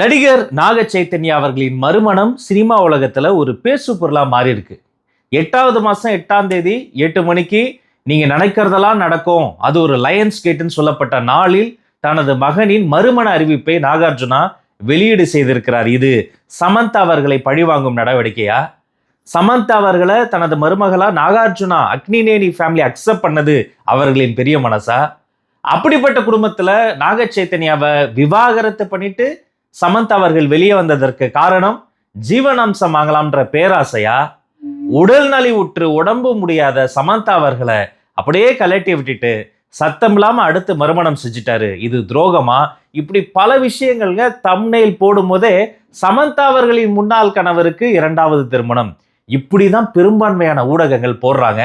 நடிகர் நாக சைத்தன்யா அவர்களின் மறுமணம் சினிமா உலகத்தில் ஒரு பேசு பொருளாக மாறி இருக்கு எட்டாவது மாதம் எட்டாம் தேதி எட்டு மணிக்கு நீங்கள் நினைக்கிறதெல்லாம் நடக்கும். அது ஒரு லயன்ஸ் கேட்டுன்னு சொல்லப்பட்ட நாளில் தனது மகனின் மறுமண அறிவிப்பை நாகார்ஜுனா வெளியீடு செய்திருக்கிறார். இது சமந்தா அவர்களை பழிவாங்கும் நடவடிக்கையா? சமந்தா அவர்களை தனது மருமகளா நாகார்ஜுனா அக்னிநேனி ஃபேமிலி அக்செப்ட் பண்ணது அவர்களின் பெரிய மனசா? அப்படிப்பட்ட குடும்பத்தில் நாக சைத்தன்யாவை விவாகரத்து பண்ணிட்டு சமந்த் அவர்கள் வெளியே வந்ததற்கு காரணம் ஜீவனாம்சம் வாங்கலாம்ன்ற பேராசையா? உடல் நலிவுற்று உடம்பு முடியாத சமந்தா அவர்களை அப்படியே கலட்டி விட்டுட்டு சத்தம் இல்லாமல் அடுத்து மறுமணம் செஞ்சிட்டாரு. இது துரோகமா? இப்படி பல விஷயங்கள்ங்க தம்னையில் போடும்போதே சமந்தா அவர்களின் முன்னாள் கணவருக்கு இரண்டாவது திருமணம். இப்படி தான் பெரும்பான்மையான ஊடகங்கள் போடுறாங்க.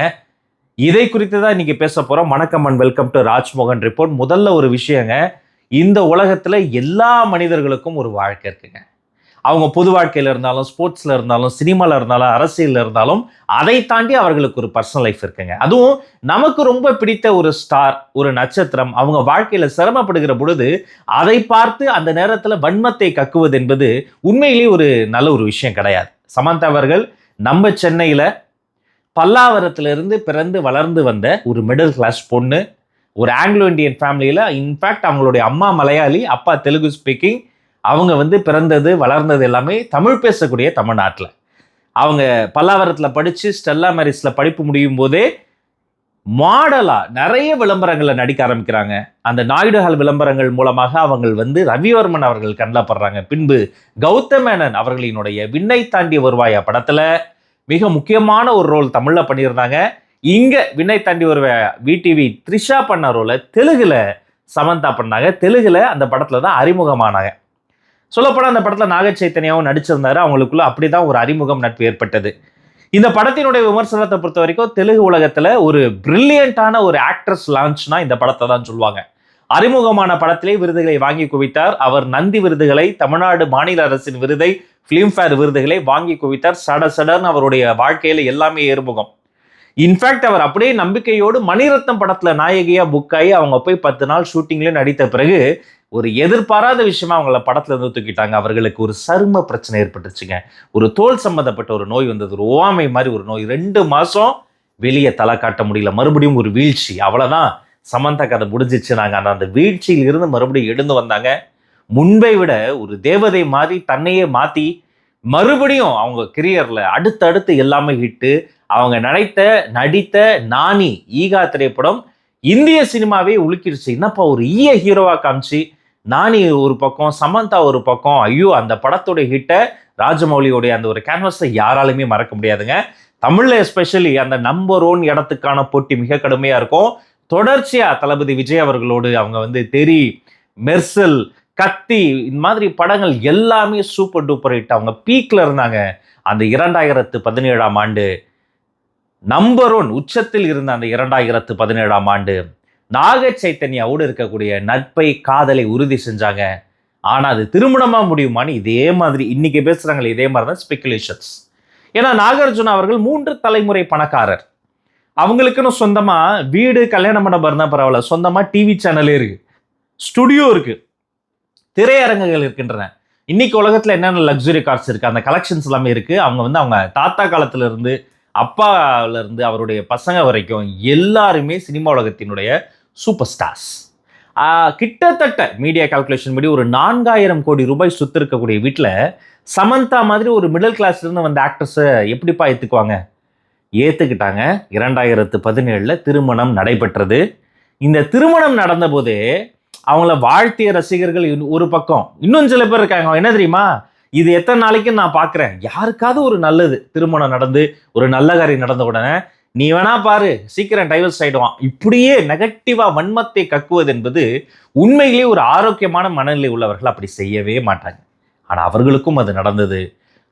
இதை குறித்து தான் இன்னைக்கு பேச போகிறோம் வணக்கம் and welcome to Rajmohan report முதல்ல ஒரு விஷயங்க இந்த உலகத்தில் எல்லா மனிதர்களுக்கும் ஒரு வாழ்க்கை இருக்குங்க. அவங்க பொது வாழ்க்கையில் இருந்தாலும் ஸ்போர்ட்ஸில் இருந்தாலும் சினிமாவில் இருந்தாலும் அரசியலில் இருந்தாலும் அதை தாண்டி அவர்களுக்கு ஒரு பர்சனல் லைஃப் இருக்குங்க. அதுவும் நமக்கு ரொம்ப பிடித்த ஒரு ஸ்டார் ஒரு நட்சத்திரம் அவங்க வாழ்க்கையில் சிரமப்படுகிற பொழுது அதை பார்த்து அந்த நேரத்தில் வன்மத்தை கக்குவது என்பது உண்மையிலேயே ஒரு நல்ல ஒரு விஷயம் கிடையாது. சமந்தா அவர்கள் நம்ம சென்னையில் பல்லாவரத்திலிருந்து பிறந்து வளர்ந்து வந்த ஒரு மிடில் கிளாஸ் பொண்ணு ஒரு ஆங்கிலோ இந்தியன் ஃபேமிலியில் இன்ஃபேக்ட் அவங்களுடைய அம்மா மலையாளி அப்பா தெலுங்கு ஸ்பீக்கிங் அவங்க வந்து பிறந்தது வளர்ந்தது எல்லாமே தமிழ் பேசக்கூடிய தமிழ்நாட்டில். அவங்க பல்லாவரத்தில் படித்து ஸ்டெல்லா மேரிஸில் படிப்பு முடியும் போதே மாடலாக நிறைய விளம்பரங்களில் நடிக்க ஆரம்பிக்கிறாங்க. அந்த நாயுடுகால் விளம்பரங்கள் மூலமாக அவங்கள் வந்து ரவிவர்மன் அவர்கள் கண்ணில் படுறாங்க. பின்பு கௌதம் மேனன் அவர்களினுடைய விண்ணை தாண்டிய வருவாயா படத்தில் மிக முக்கியமான ஒரு ரோல் தமிழில் பண்ணியிருந்தாங்க. இங்கே விண்ணை தாண்டி ஒரு விடிவி த்ரிஷா பண்ண ரோலை தெலுங்கில் சமந்தா பண்ணாங்க. தெலுங்கில் அந்த படத்தில் தான் அறிமுகமானாங்க. சொல்லப்போனால் அந்த படத்தில் நாக சைத்தன்யாவும் நடிச்சிருந்தாரு. அவங்களுக்குள்ள அப்படிதான் ஒரு அறிமுகம் நட்பு ஏற்பட்டது. இந்த படத்தினுடைய விமர்சனத்தை பொறுத்த வரைக்கும் தெலுங்கு உலகத்தில் ஒரு பிரில்லியண்டான ஒரு ஆக்ட்ரஸ் லான்ச்னா இந்த படத்தை தான் சொல்லுவாங்க. அறிமுகமான படத்திலே விருதுகளை வாங்கி குவித்தார். அவர் நந்தி விருதுகளை தமிழ்நாடு மாநில அரசின் விருதை ஃபிலிம்ஃபேர் விருதுகளை வாங்கி குவித்தார். சட சடன்னு அவருடைய வாழ்க்கையில் எல்லாமே ஏறுமுகம். இன்ஃபேக்ட் அவர் அப்படியே நம்பிக்கையோடு மணிரத்னம் படத்துல நாயகியா புக் ஆகி அவங்க போய் பத்து நாள் ஷூட்டிங்ல நடித்த பிறகு ஒரு எதிர்பாராத விஷயமா அவங்கள படத்துல இருந்து தூக்கிட்டாங்க. அவர்களுக்கு ஒரு சரும பிரச்சனை ஏற்பட்டுச்சுங்க ஒரு தோல் சம்பந்தப்பட்ட ஒரு நோய் வந்தது. ஒரு ஓவாமை மாதிரி ஒரு நோய். ரெண்டு மாசம் வெளியே தலை காட்ட முடியல. மறுபடியும் ஒரு வீழ்ச்சி. அவ்வளவுதான். சமந்தா கதை முடிஞ்சிச்சு. நாங்க அந்த அந்த வீழ்ச்சியில் இருந்து மறுபடியும் எழுந்து வந்தாங்க. முன்பை விட ஒரு தேவதை மாதிரி தன்னையே மாத்தி மறுபடியும் அவங்க கெரியரில் அடுத்தடுத்து எல்லாமே ஹிட்டு அவங்க நடித்த நடித்த நானி ஈகா திரைப்படம் இந்திய சினிமாவே உலுக்கிடுச்சு என்னப்பா ஒரு ஈய ஹீரோவாக காமிச்சு நானி ஒரு பக்கம் சமந்தா ஒரு பக்கம். ஐயோ அந்த படத்துடைய ஹிட்டை ராஜமௌலியோடைய அந்த ஒரு கேன்வஸை யாராலுமே மறக்க முடியாதுங்க. தமிழில் எஸ்பெஷலி அந்த நம்பர் ஒன் இடத்துக்கான போட்டி மிக கடுமையாக இருக்கும். தொடர்ச்சியாக தளபதி விஜய் அவர்களோடு அவங்க வந்து தெரி மெர்சல் கத்தி இந்த மாதிரி படங்கள் எல்லாமே சூப்பர் டூப்பர் ஹிட் அவங்க பீக்கில் இருந்தாங்க. அந்த இரண்டாயிரத்து பதினேழாம் ஆண்டு நம்பர் ஒன் உச்சத்தில் இருந்த அந்த இரண்டாயிரத்து பதினேழாம் ஆண்டு நாக சைத்தன்யாவோடு இருக்கக்கூடிய நட்பை காதலை உறுதி செஞ்சாங்க. ஆனால் அது திருமணமாக முடியுமான்னு இதே மாதிரி இன்னைக்கு பேசுகிறாங்களே இதே மாதிரி தான் ஸ்பெக்குலேஷன்ஸ் ஏன்னா நாகார்ஜுன அவர்கள் மூன்று தலைமுறை பணக்காரர். அவங்களுக்குன்னு சொந்தமாக வீடு கல்யாண மண்டபம் இருந்தால் பரவாயில்ல சொந்தமாக டிவி சேனலே இருக்குது ஸ்டுடியோ இருக்குது திரையரங்குகள் இருக்கின்றன. இன்னைக்கு உலகத்தில் என்னென்ன லக்ஸுரி கார்ஸ் இருக்குது அந்த கலெக்ஷன்ஸ் எல்லாமே இருக்குது அவங்க வந்து அவங்க தாத்தா காலத்துல அப்பாவிலேருந்து அவருடைய பசங்க வரைக்கும் எல்லாருமே சினிமா உலகத்தினுடைய சூப்பர் ஸ்டார்ஸ். கிட்டத்தட்ட மீடியா கால்குலேஷன் படி ஒரு நான்காயிரம் கோடி ரூபாய் சொத்து இருக்கக்கூடிய வீட்டில் சமந்தா மாதிரி ஒரு மிடில் கிளாஸ்லேருந்து வந்த ஆக்ட்ரஸை எப்படிப்பா ஏற்றுக்குவாங்க ஏற்றுக்கிட்டாங்க இரண்டாயிரத்து பதினேழில் திருமணம் நடைபெற்றது. இந்த திருமணம் நடந்தபோது அவங்கள வாழ்த்திய ரசிகர்கள் ஒரு பக்கம். இன்னும் சில பேர் இருக்காங்க. என்ன தெரியுமா? இது எத்தனை நாளைக்கு நான் பார்க்குறேன் யாருக்காவது ஒரு நல்லது திருமணம் நடந்து ஒரு நல்ல காரியம் நடந்த உடனே நீ வேணா பாரு சீக்கிரம் டைவர்ஸ் ஆயிடுவான். இப்படியே நெகட்டிவா வன்மத்தை கக்குவது என்பது உண்மையிலேயே ஒரு ஆரோக்கியமான மனநிலை உள்ளவர்கள் அப்படி செய்யவே மாட்டாங்க. ஆனால் அவர்களுக்கும் அது நடந்தது.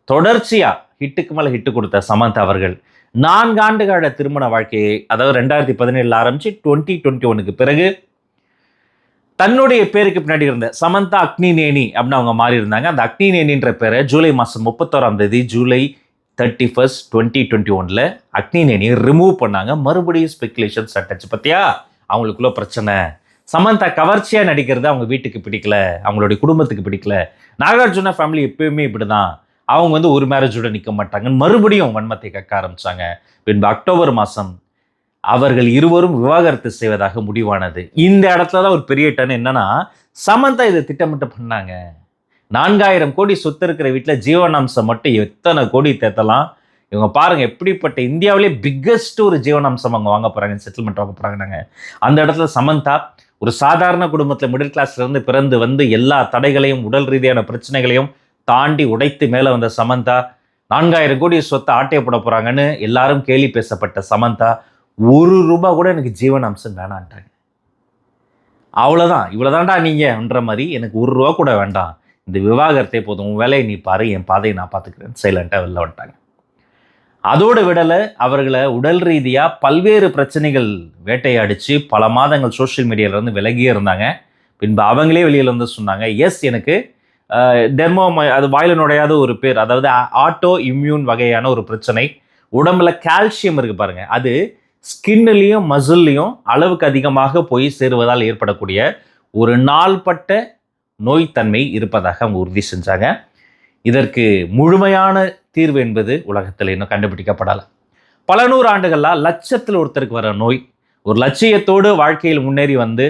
தொடர்ச்சியா ஹிட்டுக்கு மேலே ஹிட்டு கொடுத்த சமந்தா அவர்கள் நான்காண்டு கால திருமண வாழ்க்கையை அதாவது ரெண்டாயிரத்தி பதினேழில் ஆரம்பிச்சு டுவெண்ட்டி டுவெண்ட்டி ஒனுக்கு பிறகு தன்னுடைய பேருக்கு பின்னாடி இருந்த சமந்தா அக்னி நேனி அப்படின்னு அவங்க மாறி இருந்தாங்க. அந்த அக்னி நேனின்ற பேரை ஜூலை மாதம் முப்பத்தோராம் தேதி July thirty first twenty twenty ஒனில் அக்னி நேனியை ரிமூவ் பண்ணாங்க. மறுபடியும் ஸ்பெகுலேஷன் சட்டச்சு பார்த்தியா அவங்களுக்குள்ள பிரச்சனை. சமந்தா கவர்ச்சியாக நடிக்கிறது அவங்க வீட்டுக்கு பிடிக்கல. அவங்களுடைய குடும்பத்துக்கு பிடிக்கல. நாகார்ஜுனா ஃபேமிலி எப்பயுமே இப்படி தான் அவங்க வந்து ஒரு மேரேஜோட நிற்க மாட்டாங்கன்னு மறுபடியும் வன்மத்தை கக்க ஆரம்பித்தாங்க பின்பு அக்டோபர் மாதம் அவர்கள் இருவரும் விவாகரத்து செய்வதாக முடிவானது. இந்த இடத்துல தான் ஒரு பெரிய டன் என்னன்னா சமந்தா இதை திட்டமிட்டு பண்ணாங்க. நான்காயிரம் கோடி சொத்து இருக்கிற வீட்டில் ஜீவனாம்சம் மட்டும் எத்தனை கோடி தேத்தலாம்? இவங்க பாருங்க எப்படிப்பட்ட இந்தியாவிலே பிக்கஸ்ட் ஒரு ஜீவனாம்சம் அவங்க வாங்க போறாங்க செட்டில்மெண்ட் வாங்க போறாங்க அந்த இடத்துல சமந்தா ஒரு சாதாரண குடும்பத்தில் மிடில் கிளாஸ்லேருந்து பிறந்து வந்து எல்லா தடைகளையும் உடல் ரீதியான பிரச்சனைகளையும் தாண்டி உடைத்து மேலே வந்த சமந்தா நான்காயிரம் கோடி சொத்தை ஆட்டைய போட போகிறாங்கன்னு எல்லாரும் கேலி பேசப்பட்ட சமந்தா ஒரு ரூபாய் கூட எனக்கு ஜீவன் அம்சம் வேணான்ட்டாங்க அவ்வளோதான் இவ்வளோதான்டா நீங்கன்ற மாதிரி எனக்கு ஒரு ரூபா கூட வேண்டாம். இந்த விவாகரத்தை போதும். உன் வேலையை நீ பாரு. என் பாதையை நான் பார்த்துக்கிறேன் சைலண்ட்டாக வெளில வந்துட்டாங்க. அதோடு விடலை அவர்களை உடல் ரீதியாக பல்வேறு பிரச்சனைகள் வேட்டையாடிச்சு பல மாதங்கள் சோஷியல் மீடியாவிலேருந்து விலகியே இருந்தாங்க. பின்பு அவங்களே வெளியில் வந்து சொன்னாங்க எஸ் எனக்கு டெர்மோ அது வாயில் நுழையாத ஒரு பேர் அதாவது ஆட்டோ இம்யூன் வகையான ஒரு பிரச்சனை. உடம்புல கால்சியம் இருக்குது பாருங்கள் அது ஸ்கின்னுலேயும் மசில்லையும் அளவுக்கு அதிகமாக போய் சேருவதால் ஏற்படக்கூடிய ஒரு நாள்பட்ட நோய்த்தன்மை இருப்பதாக அவங்க உறுதி செஞ்சாங்க. இதற்கு முழுமையான தீர்வு என்பது உலகத்தில் இன்னும் கண்டுபிடிக்கப்படலை. பல நூறு ஆண்டுகளாக லட்சத்தில் ஒருத்தருக்கு வர நோய் ஒரு லட்சியத்தோடு வாழ்க்கையில் முன்னேறி வந்து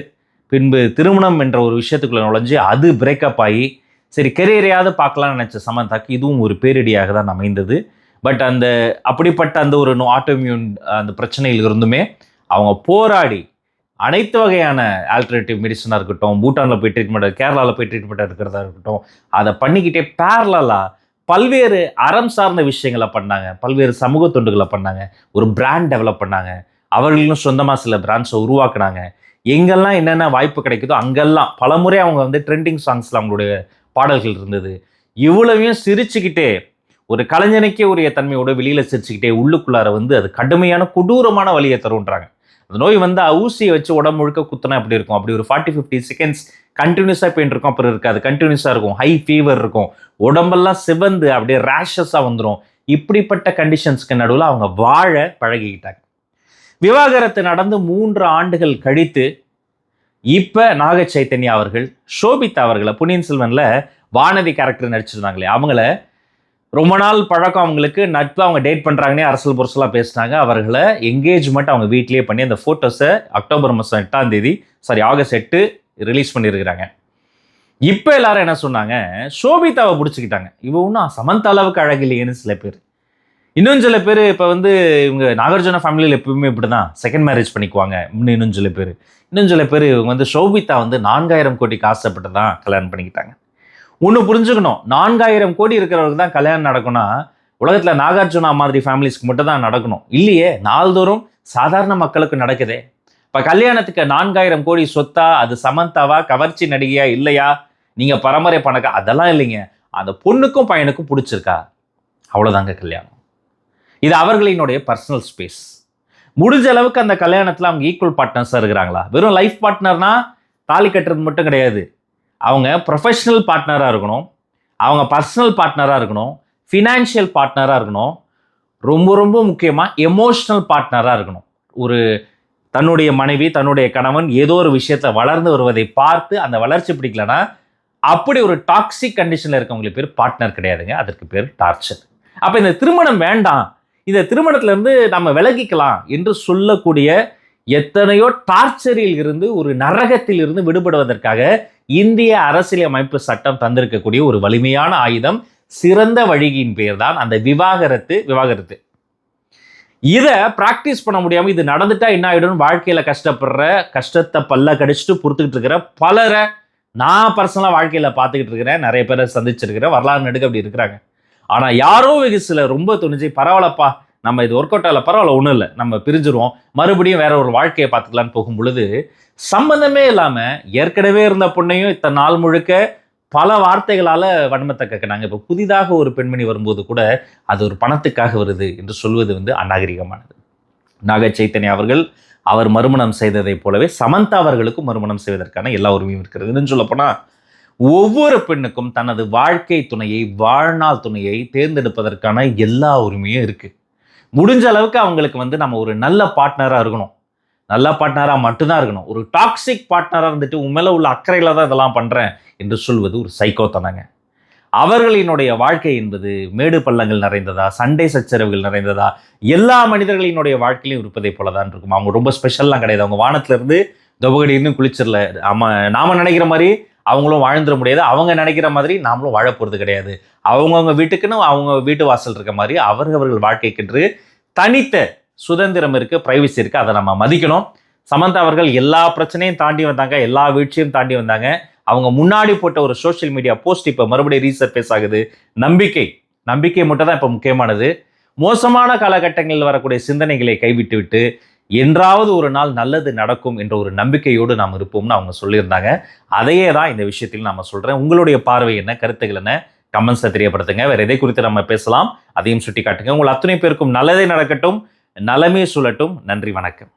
பின்பு திருமணம் என்ற ஒரு விஷயத்துக்குள்ளே நுழைஞ்சு அது பிரேக்கப் ஆகி சரி கெரியரையாவது பார்க்கலாம்னு நினச்ச சமந்தாக்கு இதுவும் ஒரு பேரிடியாக தான் அமைந்தது. பட் அந்த அப்படிப்பட்ட அந்த ஒரு ஆட்டோமியூன் அந்த பிரச்சனையில் இருந்துமே அவங்க போராடி அனைத்து வகையான ஆல்டர்னேட்டிவ் மெடிசனாக இருக்கட்டும் பூட்டானில் போய் ட்ரீட்மெண்ட் கேரளாவில் போய் ட்ரீட்மெண்ட் இருக்கிறதா இருக்கட்டும் அதை பண்ணிக்கிட்டே பேரலாக பல்வேறு அறம் சார்ந்த விஷயங்களை பண்ணாங்க. பல்வேறு சமூக தொண்டுகளை பண்ணாங்க. ஒரு பிராண்ட் டெவலப் பண்ணாங்க. அவர்களும் சொந்தமாக சில பிராண்ட்ஸை உருவாக்குனாங்க. எங்கெல்லாம் என்னென்ன வாய்ப்பு கிடைக்குதோ அங்கெல்லாம் பலமுறை அவங்க வந்து ட்ரெண்டிங் சாங்ஸில் அவங்களுடைய பாடல்கள் இருந்தது. இவ்வளவையும் சிரிச்சுக்கிட்டே ஒரு கலைஞனுக்கே உரிய தன்மையோட வெளியில் சிரிச்சுக்கிட்டே உள்ளுக்குள்ளார வந்து அது கடுமையான கொடூரமான வழியை தருன்றாங்க. அந்த நோய் வந்து ஊசியை வச்சு உடம்பு முழுக்க குத்துனா எப்படி இருக்கும்? அப்படி ஒரு ஃபார்ட்டி ஃபிஃப்டி செகண்ட்ஸ் கண்டினியூஸாக பெயின் இருக்கும். அப்புறம் இருக்காது. கண்டினியூஸாக இருக்கும். ஹை ஃபீவர் இருக்கும். உடம்பெல்லாம் சிவந்து அப்படியே ரேஷஸாக வந்துடும் இப்படிப்பட்ட கண்டிஷன்ஸ்க்கு நடுவில் அவங்க வாழ பழகிக்கிட்டாங்க. விவாகரத்து நடந்து மூன்று ஆண்டுகள் கழித்து இப்போ நாக சைத்தன்யா அவர்கள் ஷோபிதா அவர்களை புனியன் செல்வனில் வானதி கேரக்டர் நடிச்சிருந்தாங்களே அவங்கள ரொம்ப நாள் பழக்கம் அவங்களுக்கு. நட்பு அவங்க டேட் பண்ணுறாங்கன்னே அரசல் புரசலாக பேசினாங்க. அவர்களை என்கேஜ்மெண்ட் அவங்க வீட்லேயே பண்ணி அந்த ஃபோட்டோஸை அக்டோபர் மாதம் எட்டாம் தேதி சாரி ஆகஸ்ட் எட்டு ரிலீஸ் பண்ணியிருக்கிறாங்க. இப்போ எல்லாரும் என்ன சொன்னாங்க? ஷோபிதாவை பிடிச்சிக்கிட்டாங்க. இவ ஒன்றும் சமந்த அளவுக்கு அழகில்லையேன்னு சில பேர். இன்னும் சில பேர் இப்போ வந்து இவங்க நாகார்ஜுன ஃபேமிலியில் எப்பவுமே இப்படி தான் செகண்ட் மேரேஜ் பண்ணிக்குவாங்க இன்னும் சில பேர். இன்னும் சில பேர் இவங்க வந்து ஷோபிதா வந்து நான்காயிரம் கோடி காசப்பட்டு தான் கல்யாணம் பண்ணிக்கிட்டாங்க. ஒன்று புரிஞ்சுக்கணும். நான்காயிரம் கோடி இருக்கிறவருக்கு தான் கல்யாணம் நடக்கும்னா உலகத்தில் நாகார்ஜுனா மாதிரி ஃபேமிலிஸ்க்கு மட்டும் தான் நடக்கணும். இல்லையே நாள்தோறும் சாதாரண மக்களுக்கு நடக்குதே. இப்போ கல்யாணத்துக்கு நான்காயிரம் கோடி சொத்தா அது சமந்தாவா கவர்ச்சி நடிகையா இல்லையா? நீங்கள் பரம்பரை பணக்கா அதெல்லாம் இல்லைங்க. அந்த பொண்ணுக்கும் பையனுக்கும் பிடிச்சிருக்கா? அவ்வளோதாங்க கல்யாணம். இது அவர்களினுடைய பர்சனல் ஸ்பேஸ் முடிஞ்ச அளவுக்கு அந்த கல்யாணத்தில் அவங்க ஈக்குவல் பார்ட்னர்ஸாக இருக்கிறாங்களா? வெறும் லைஃப் பார்ட்னர்னா தாலி கட்டுறது மட்டும் கிடையாது. அவங்க ப்ரொஃபஷ்னல் பார்ட்னராக இருக்கணும். அவங்க பர்சனல் பார்ட்னராக இருக்கணும். ஃபினான்ஷியல் பார்ட்னராக இருக்கணும். ரொம்ப ரொம்ப முக்கியமாக எமோஷ்னல் பார்ட்னராக இருக்கணும். ஒரு தன்னுடைய மனைவி தன்னுடைய கணவன் ஏதோ ஒரு விஷயத்தை வளர்ந்து வருவதை பார்த்து அந்த வளர்ச்சி பிடிக்கலன்னா அப்படி ஒரு டாக்ஸிக் கண்டிஷனில் இருக்கவங்களுக்கு பேர் பார்ட்னர் கிடையாதுங்க. அதற்கு பேர் டார்ச்சர் அப்போ இந்த திருமணம் வேண்டாம். இந்த திருமணத்திலேருந்து நம்ம விலகிக்கலாம் என்று சொல்லக்கூடிய எத்தனையோ டார்ச்சரில் இருந்து ஒரு நரகத்தில் இருந்து விடுபடுவதற்காக இந்திய அரசியலமைப்பு சட்டம் தந்திருக்கக்கூடிய ஒரு வலிமையான ஆயுதம் சிறந்த வழியின் பெயர்தான் தான் அந்த விவாகரத்து விவாகரத்து. இதை ப்ராக்டிஸ் பண்ண முடியாமல் இது நடந்துட்டா என்ன ஆகிடும் வாழ்க்கையில் கஷ்டப்படுற கஷ்டத்தை பல்ல கடிச்சிட்டு பொறுத்துக்கிட்டு இருக்கிற பலரை நான் பர்சனலாக வாழ்க்கையில் பார்த்துக்கிட்டு இருக்கிறேன் நிறைய பேரை சந்திச்சிருக்கிறேன் வரலாறு நடுக்க அப்படி இருக்கிறாங்க. ஆனால் யாரோ வெகு சில ரொம்ப துணிஞ்சு பரவாயில்லப்பா நம்ம இது ஒர்க் அவுட் ஆகல பரவாயில்ல ஒன்றும் இல்லை. நம்ம பிரிஞ்சிருவோம். மறுபடியும் வேற ஒரு வாழ்க்கையை பார்த்துக்கலான்னு போகும் பொழுது சம்மந்தமே இல்லாமல் ஏற்கனவே இருந்த பொண்ணையும் இத்தனை நாள் முழுக்க பல வார்த்தைகளால் வன்மத்தை கக்கினாங்க இப்போ புதிதாக ஒரு பெண்மணி வரும்போது கூட அது ஒரு பணத்துக்காக வருது என்று சொல்வது வந்து அநாகரிகமானது. நாக சைத்தன்யா அவர்கள் அவர் மறுமணம் செய்ததைப் போலவே சமந்தா அவர்களுக்கும் மறுமணம் செய்வதற்கான எல்லா உரிமையும் இருக்கிறது. இன்னும் சொல்லப்போனால் ஒவ்வொரு பெண்ணுக்கும் தனது வாழ்க்கை துணையை வாழ்நாள் துணையை தேர்ந்தெடுப்பதற்கான எல்லா உரிமையும் இருக்குது முடிஞ்ச அளவுக்கு அவங்களுக்கு வந்து நம்ம ஒரு நல்ல பார்ட்னராக இருக்கணும். நல்ல பார்ட்னராக மட்டும்தான் இருக்கணும். ஒரு டாக்ஸிக் பார்ட்னராக இருந்துட்டு உன் மேலே உள்ள அக்கறையில் தான் இதெல்லாம் பண்ணுறேன் என்று சொல்வது ஒரு சைக்கோத்தனங்க அவர்களினுடைய வாழ்க்கை என்பது மேடு பள்ளங்கள் நிறைந்ததா சண்டை சச்சரவுகள் நிறைந்ததா எல்லா மனிதர்களினுடைய வாழ்க்கையிலும் இருப்பதை போல தான் இருக்கும். அவங்க ரொம்ப ஸ்பெஷல்லாம் கிடையாது. அவங்க வானத்துலேருந்து இருந்து குளிச்சிடல. ஆமாம் நாம் நினைக்கிற மாதிரி அவங்களும் வாழ்ந்துட முடியாது. அவங்க நினைக்கிற மாதிரி நாமளும் வாழ போகிறது கிடையாது. அவங்கவுங்க வீட்டுக்குன்னு அவங்க வீட்டு வாசல் இருக்க மாதிரி அவரவர்கள் வாழ்க்கைக்கென்று தனித்த சுதந்திரம் இருக்குது ப்ரைவசி இருக்கு. அதை நம்ம மதிக்கணும். சமந்தா அவர்கள் எல்லா பிரச்சனையும் தாண்டி வந்தாங்க. எல்லா வீழ்ச்சியும் தாண்டி வந்தாங்க. அவங்க முன்னாடி போட்ட ஒரு சோஷியல் மீடியா போஸ்ட் இப்போ மறுபடியும் ரீசர்ஃபேஸ் ஆகுது. நம்பிக்கை. நம்பிக்கை மட்டும் தான் இப்போ முக்கியமானது. மோசமான காலகட்டங்களில் வரக்கூடிய சிந்தனைகளை கைவிட்டு விட்டு என்றாவது ஒரு நாள் நல்லது நடக்கும் என்ற ஒரு நம்பிக்கையோடு நாம் இருப்போம்னு அவங்க சொல்லியிருந்தாங்க. அதையே தான் இந்த விஷயத்தில் நாம் சொல்கிறேன் உங்களுடைய பார்வை என்ன? கருத்துக்கள் என்ன? கமெண்ட்ஸை தெரியப்படுத்துங்க. வேறு எதை குறித்து நம்ம பேசலாம்? அதையும் சுட்டி காட்டுங்க உங்கள் அத்தனை பேருக்கும் நல்லதே நடக்கட்டும். நலமே சுழட்டும். நன்றி வணக்கம்.